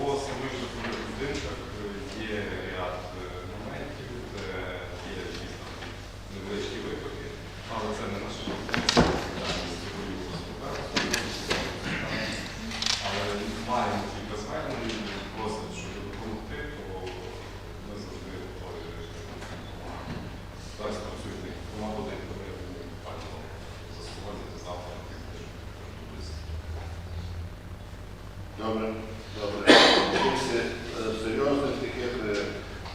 По самих житлових будинках е, є ряд е, моментів, де є дійсно невеличкі виклики, але це не наша відповідальність господарства. Але маємо кілька звернень, просять, щоб допомогти, то ми завжди готові допомагати. Зараз працюють двома будинками пального застосування завтра. Добре, добре. Якихось е, серйозних таких е,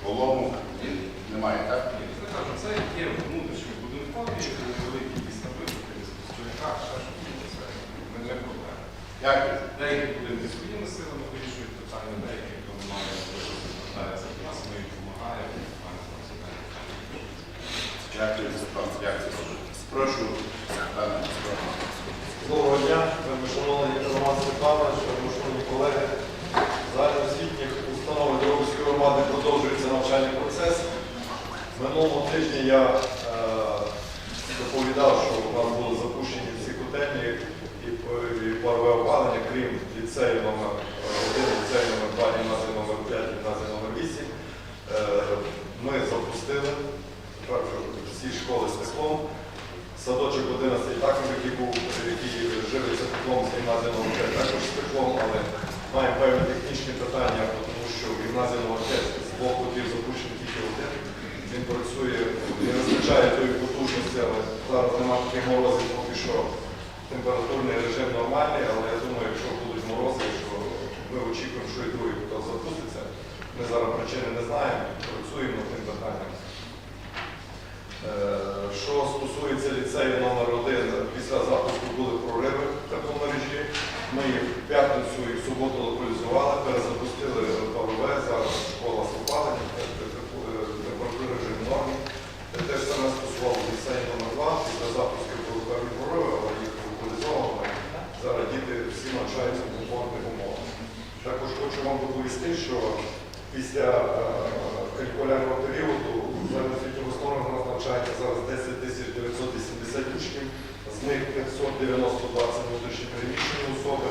поломок ні- немає, так? Я кажу, це є внутрішні будинкові, великі якісь набитки, спостерігах, ще щось, це не не проблема. Дякую. Деякі будинки своїми силами вирішують питання, деякі, хто має можливості звертається до нас, ми їм допомагаємо, маємо там питання. Дякую, Степан. Дякую. Прошу, пане Доброго дня, шановний Роман Степанович, шановні колеги. Загальноосвітніх установ Дорогської громади продовжується навчальний процес. Минулого тижня я е, доповідав, що у нас були запущені всі котельні і, і парове опалення, крім ліцею номер 1, ліцею номер 2, гімназії номер 5, гімназії номер 8. Е, Ми запустили тепер вже всі школи з теплом. Садочок 11 також, який був, який живиться теплом з гімназії номер 5, також з теплом, але маємо певні технічні питання, тому що в гімназії номер 5 з двох котів запущений тільки один. Він працює, не вистачає тої потужності, але зараз немає таких морозів, поки що температурний режим нормальний, але я думаю, якщо будуть морози, що ми очікуємо, що і другий котел запуститься. Ми зараз причини не знаємо, працюємо над тим питанням. Е, Що стосується ліцею номер 1 після запуску були прориви в тепломережі. Ми їх в п'ятницю і в суботу локалізували, перезапустили ПВВ, зараз школа з опаленням, е, температури вже в нормі. Те те ж саме стосувало ліцею номер 2 після запуску були певні прориви, але їх локалізовано. Зараз діти всі навчаються в комфортних умовах. Також хочу вам доповісти, що після е, калькулярного періоду загальноосвітнього основи у нас навчається зараз 10 тисяч 980 учнів, з них 592 це внутрішні переміщені особи.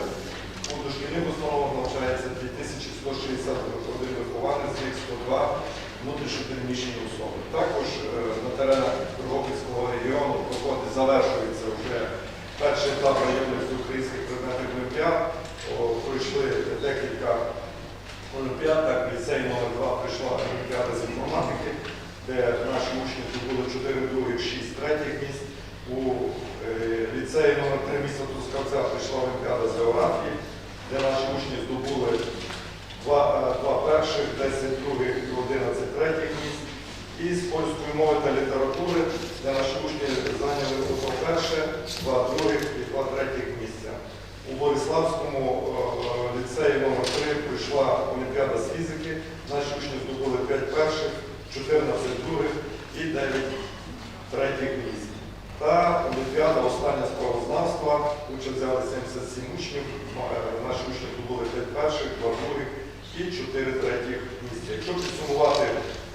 У дошкільних установах навчається 2161 вихованець, з них 102 внутрішньо переміщені особи. Також е, на теренах Дрогобицького регіону проходить, завершується вже перший етап районних українських предметних олімпіад. Пройшли декілька олімпіад, так в ліцей номер 2 прийшла олімпіада з інформатики, де наші учні здобули 4 других, 6 третіх місць. У е, ліцеї номер 3 міста Трускавця прийшла олімпіада з географії, де наші учні здобули 2, 2 перших, 10 других і 11 третіх місць. І з польської мови та літератури, де наші учні зайняли по перше, два других і два третіх місця. У Бориславському е, ліцеї номер 3 прийшла Олімпіада з фізики. Наші учні здобули 5 перших, 14 других і 9 третіх місць. Та Олімпіада остання з правознавства. Участь взяли 77 учнів. Е, Наші учні здобули 5 перших, 2 других і 4 третіх місця. Якщо підсумувати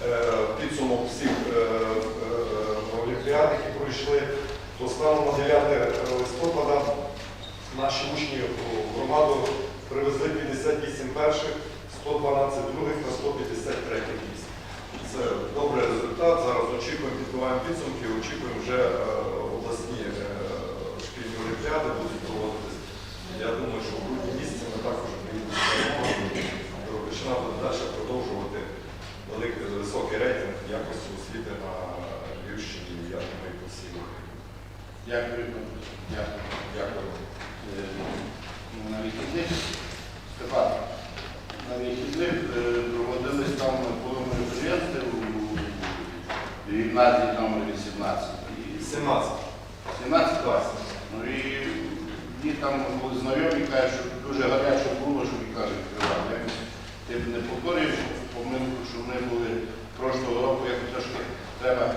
е, підсумок всіх е, е, олімпіад, які пройшли, то станом на 9 листопада Наші учні у громаду привезли 58 перших, 112 других та 153 місць. Це добрий результат. Зараз очікуємо, підбиваємо підсумки, очікуємо вже е, обласні е, шкільні олімпіади будуть проводитись. Я думаю, що в грудні місяці ми також приїдемо до Дрогобичина буде далі продовжувати велике високе високий рейтинг якості освіти на Львівщині, я думаю, по всій Україні. Дякую. Дякую. Дякую. Е, На вихідних, Степан, на вихідних е, проводились там були мероприємства у гімназії номер 18. І 17 17 класів. Ну і мені там були знайомі, кажуть, що дуже гаряче було, що і кажуть, відкривали. Я Ти б не повторюєш помилку, що вони були прошлого року, як трошки треба,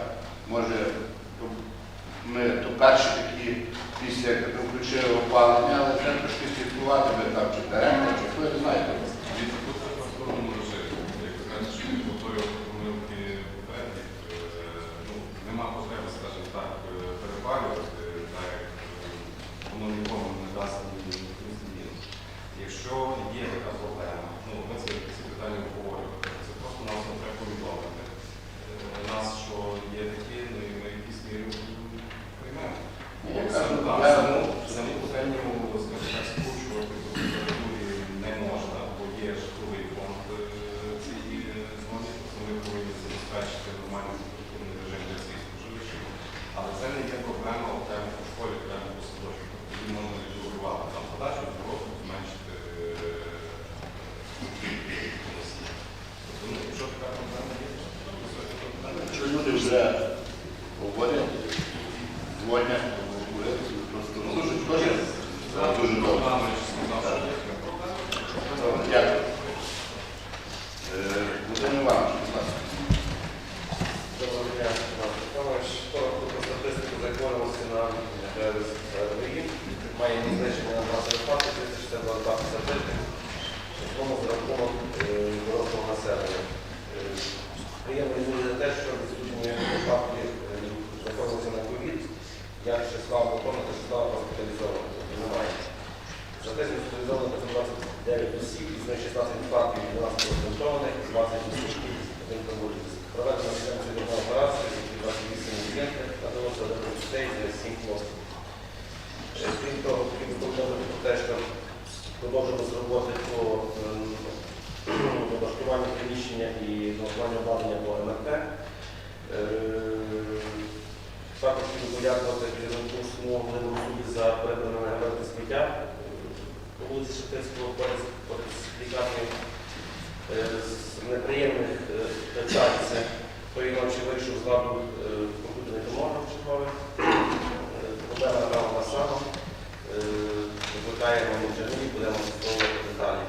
надалося 11 дітей, це 7 хлопців. Е, Крім того, повідомити про те, що продовжилися роботи по ем, облаштуванню приміщення і налаштуванню обладнання по МРТ. Е, Також би подякувати керівнику самого суді за передане на сміття е, по вулиці Шептицького з лікарнею. Е, З неприємних питань це тої ночі вийшов з ладу е, томограф. Е, Проблема та сама. Е, Викликаємо інженерів, будемо з'ясовувати деталі.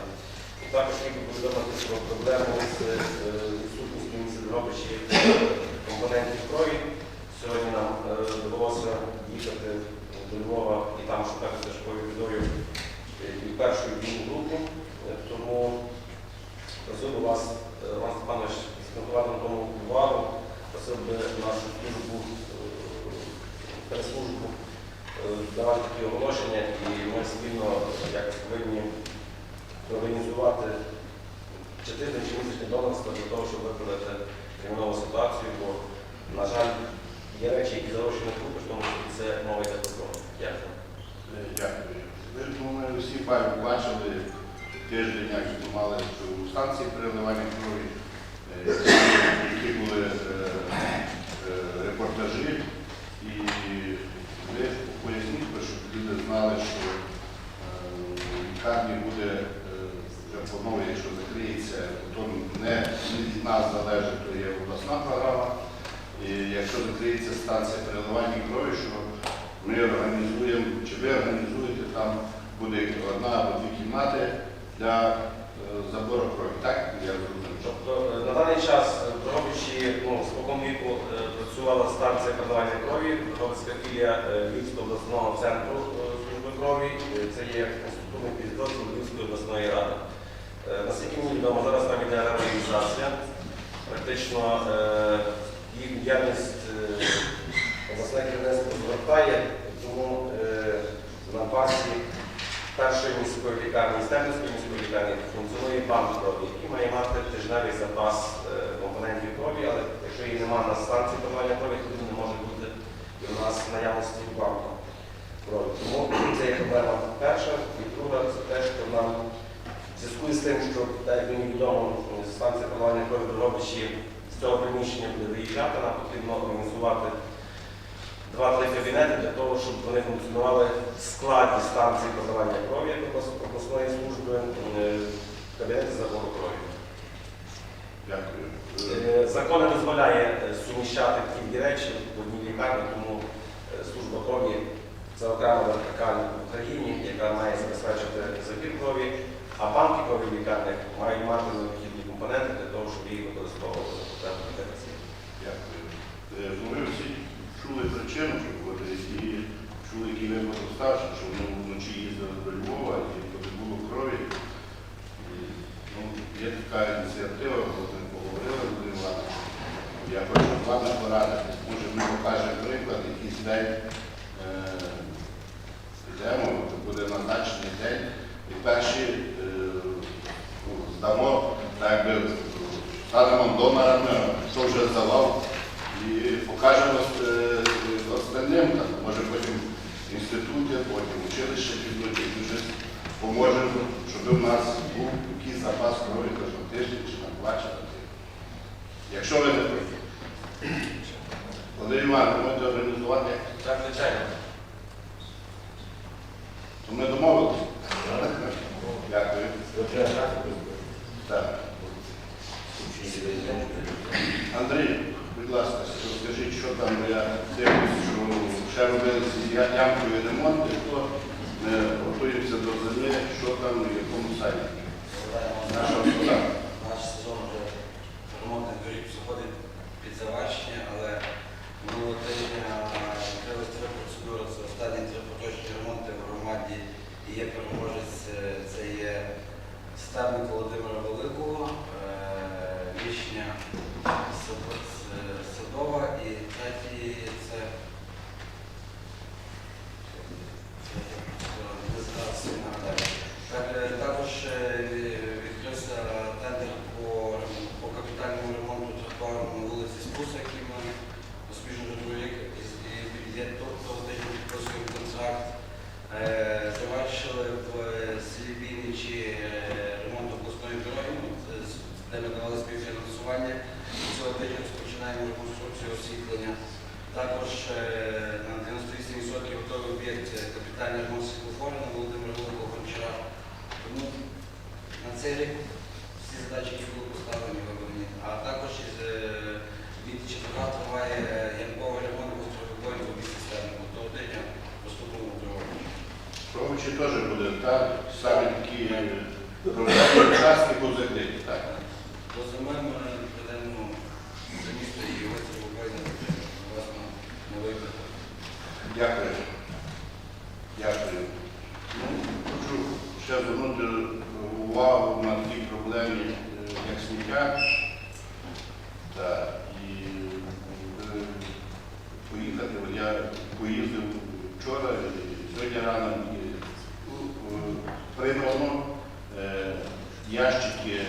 Також би повідомити про проблему з е, відсутністю місця компонентів крові. Сьогодні нам е, довелося їхати до Львова і там шукати теж повідомлю і першу і другу групу. Е, Тому просив вас, е, Роман Степанович, сконтролювати на тому увагу, би нашу службу, е, прес-службу е, давати такі оголошення, і ми спільно як повинні організувати чи тиждень, чи місячний донорство для того, щоб виправити кримінальну ситуацію, бо, на жаль, є речі, які зарощені в групи, тому числі це мова йде про. Дякую. Е, Дякую. Ж, думаю, всі бачили тиждень, як мали цю станції переливання крові, які були е, е, репортажі, і ви поясніть, щоб люди знали, що е, лікарні буде планово, якщо закриється, то не, від нас залежить, то є обласна програма. І якщо закриється станція переливання крові, що ми організуємо, чи ви організуєте там буде одна або дві кімнати для забору крові. Так? Я зрозумів. Тобто на даний час е, в Дрогобичі, ну, спокон віку е, працювала станція передавання крові, філія е, Львівського обласного центру е, служби крові. Е, Це є структурний підрозділ Львівської обласної ради. Е, Наскільки мені відомо, зараз там іде реорганізація. Практично е, їх діяльність е, обласне керівництво звертає, тому е, на базі першої міської лікарні, Стебницької міської лікарні функціонує банк крові, який має мати тижневий запас е, компонентів крові, але якщо її немає на станції подавання крові, то не може бути і у нас наявності банку крові. Тому це є проблема перша. І друга це те, що нам в зв'язку з тим, що так як мені відомо, станція подавання крові в Дрогобичі цього приміщення буде виїжджати, нам потрібно організувати два-три кабінети для того, щоб вони функціонували в складі станції подавання крові обласної служби, е, кабінети забору крові. Дякую. Е, Закон не дозволяє е, суміщати такі дві речі в одній лікарні, тому е, служба крові це окрема вертикаль в Україні, яка має забезпечити забір крові, а банки крові в лікарнях мають мати необхідні компоненти для того, щоб їх використовувати за потребу для пацієнтів. Дякую. Е, Ну, ми всі чули причину, що от, і чули, який випадок стався, що вони вночі їздили до Львова і коли було крові. І, ну, є така ініціатива, коли ми поговорили з Іваном. Я хочу з вами порадитись. Може, ми покажемо приклад, якийсь день е, підемо, то буде назначений день, і перші е, ну, здамо, так би, станемо донорами, хто вже здавав, і покажемо е, остальним, там, може потім інститути, потім училище підуть, і дуже поможемо, щоб у нас був якийсь запас крові кожного тижня чи на два чи на три. Якщо ви не проти. Володимир Іванович, ви можете організувати, Так, звичайно. то ми домовилися. Дякую. Так. Андрій, будь ласка, скажіть, що там я дивлюсь, що ще робили ямкові ремонти, хто не готуємося до зими, що там, в якому стані. Наш сезон вже ремонтних доріг заходить під завершення, але минулого тижня відкрились три процедури. Це останні три поточні ремонти в громаді. І є переможець, е, це є Стебник Володимира Великого, е, Вішня Сад- С- Садова і третій це не зараз не нагадаю. Так, е, Також е, відкрився тендер по, по капітальному ремонту тротуару на вулиці Спуса, який ми успішно другий рік і- і є то- того тижня підписуємо контракт. Е, Завершили в селі Вінничі е, ремонт обласної дороги, ну, це з- де ми давали співфінансування. Цього тижня розпочинаємо реконструкцію освітлення. Також е, на 98% готовий об'єкт е, капітальний ремонт світлофору на Володимира Гончара. Тому на цей рік всі задачі, які були поставлені, виконані. А також із е, від четверга триває е, ямковий ремонт гостровикої в обід системи. Того тижня поступимо в другому. Ровичі теж буде, так? Самі такі проблемні участки будуть закриті, так? До зими ми ведемо за місто і гостровикої власне Дякую. Дякую. Ну, хочу ще звернути увагу на такі проблеми, е, як сміття. І е, поїхати. Я поїздив вчора, і сьогодні рано ну, е, прибрано ящики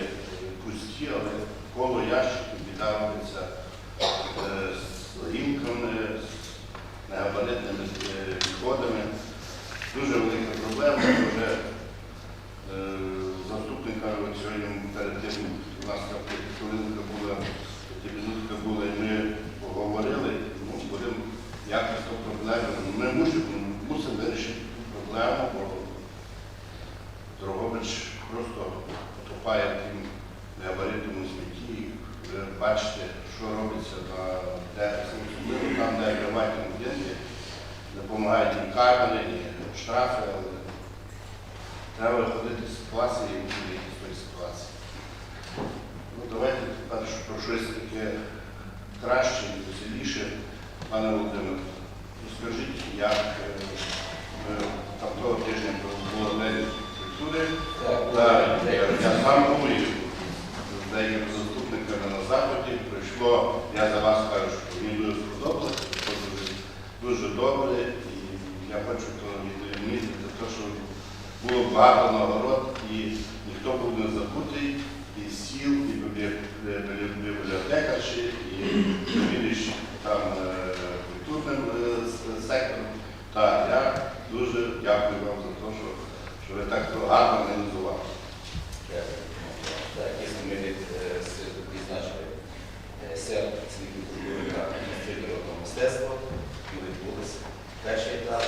пусті, але коло ящиків віддаваються з рімками, з негабаритними е, відходами. Дуже велика проблема. Вже е, заступника сьогодні перед тим у нас хвилинка була, минутка була, і ми поговорили, ну, будемо якось ту проблему. Ми мусимо, мусимо вирішити проблему, бо Дрогобич просто потопає в тим негабаритному смітті. І Ви бачите, що робиться на де, особливо там, де приватні будинки, допомагають і кабелі, і штрафи, але треба виходити з ситуації і виходити з тої ситуації. Ну, давайте тепер що про щось таке краще і веселіше, пане Володимир. Ну, скажіть, як е, там того тижня було день культури, я сам був з деякими заступниками на заході. Прийшло, я за вас кажу, що мені дуже сподобалося, дуже добре, і я хочу то відмітити, те, що було багато нагород, Це світлі культури та мистецтва і відбулися перший етап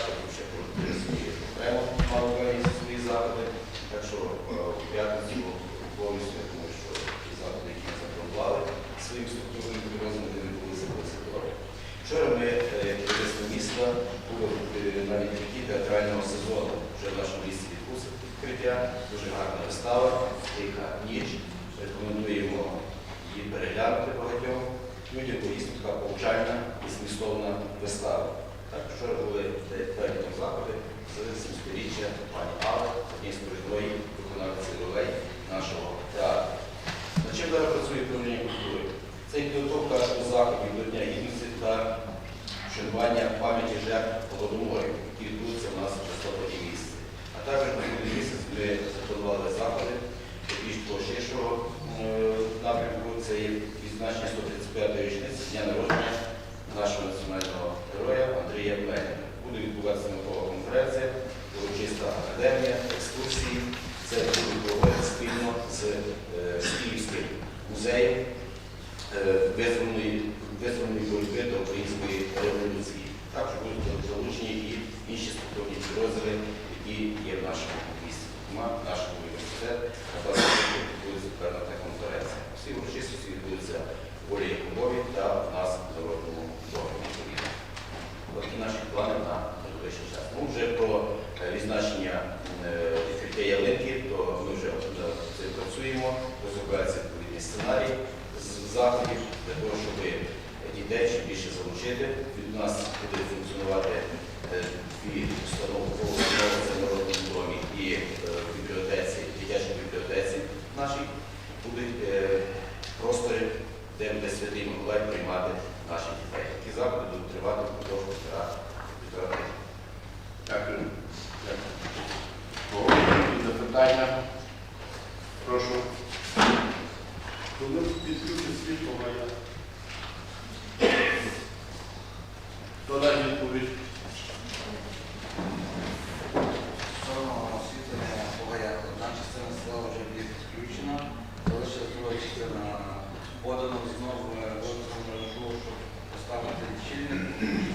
Yeah. Russia.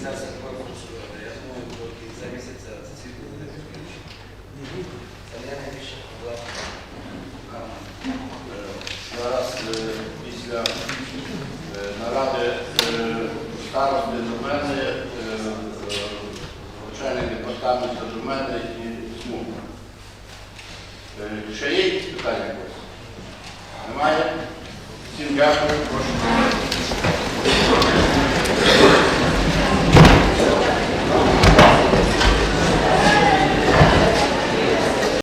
Jesus.